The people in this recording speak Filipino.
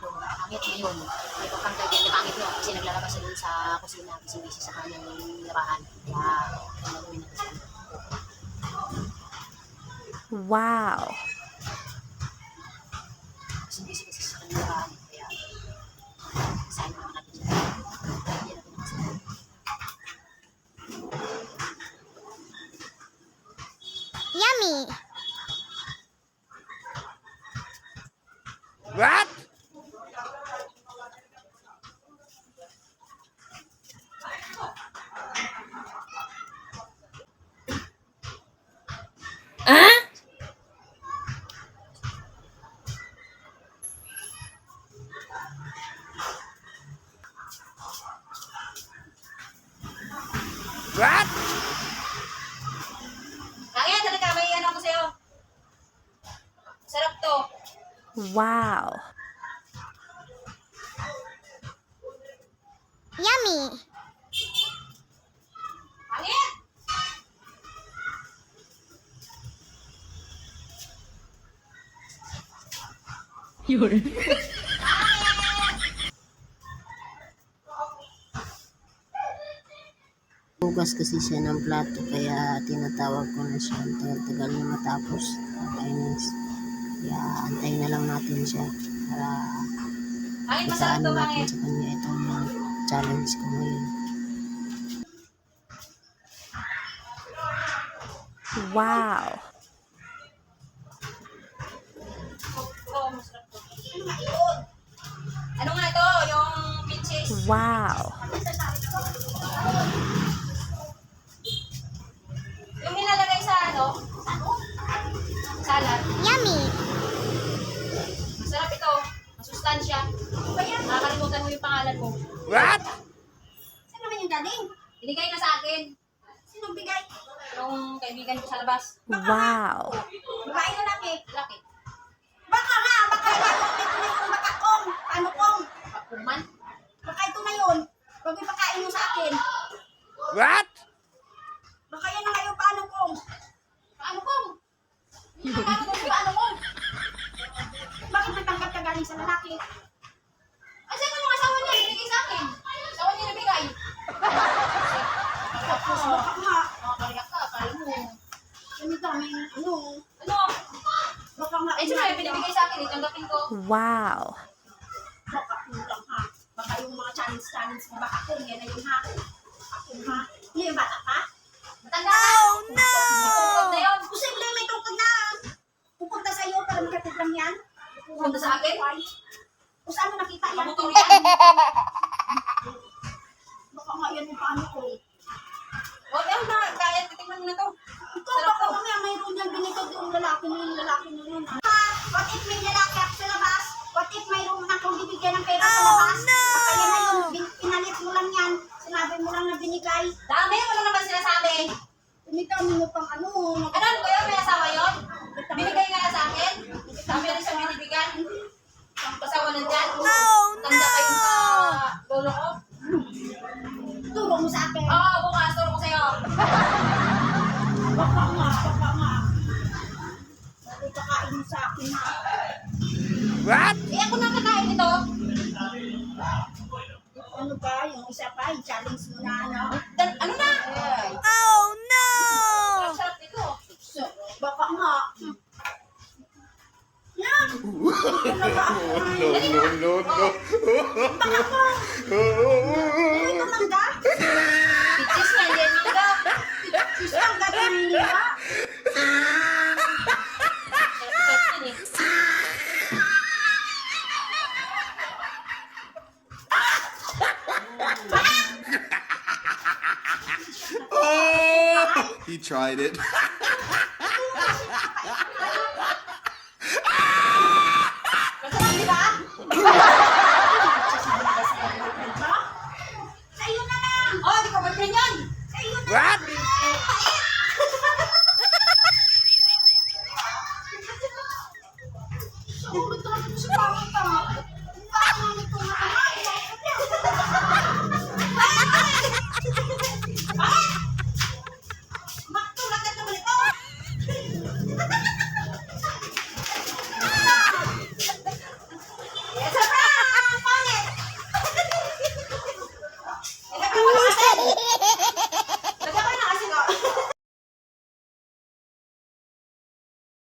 kung pangit ngayon. May pagkangkay kaya pangit yun kasi naglalabas siya dun sa kusina kasi busy sa kanyang labahan. Kaya, ang gagawin natin sa Wow. Kasi busy kasi sa kanyang labahan. Kaya, sayang naman natin siya. Hindi natin makasama. Yummy. What? What? Kaya talaga, may ano ko sa'yo. Sarap to. Wow. Yummy. Pangit! Hugas kasi siya ng plato kaya tinatawag ko na siya. Ang Tagal-tagal na matapos. Kainis. Kaya antayin na lang natin siya para to, natin sa kanya itong mga challenge ko ngayon. Wow. Ano yun? Ano nga ito? Yung pinches? Wow. Yung nilalagay sa ano? Salad. Yummy. Masarap ito. Masustansya. Nakakalimutan mo yung pangalan mo. What? Saan naman yung galing? Binigay na sa akin. Sino bigay? Yung kaibigan ko sa labas. Wow. Babae na laki. Laki. Baka nga, baka nga, baka kong, ano kong, Pakuman. baka ito na yun. Huwag ipakain mo sa akin. What? Baka yan na nga yung paano kong. Paano kong? Wow. baka kulang ha. Baka yung mga challenge-challenge mo, baka kong, yan na yun ha. Ako ha. Hindi yung bata pa. Matanda. Oh, no! Tungkol na yun. Posible may tungkol na. Pupunta sa'yo para makatid lang yan. Pupunta sa akin? Kung saan mo nakita yan? Yan. Baka nga yan yung paano kong. Huwag yan na. Kaya, titingnan mo na to. Ikaw baka mamaya mayroon niyang binigay yung lalaki na yung lalaki na yun. Ha? What? Eh, ako nang kakain nito. Ano ba? Yung isa pa, yung challenge mo na ano? Dan, ano na? Oh no. Sarap nito. So, baka nga. Yan! Ano ba? No, no, no, no. Ito He tried it.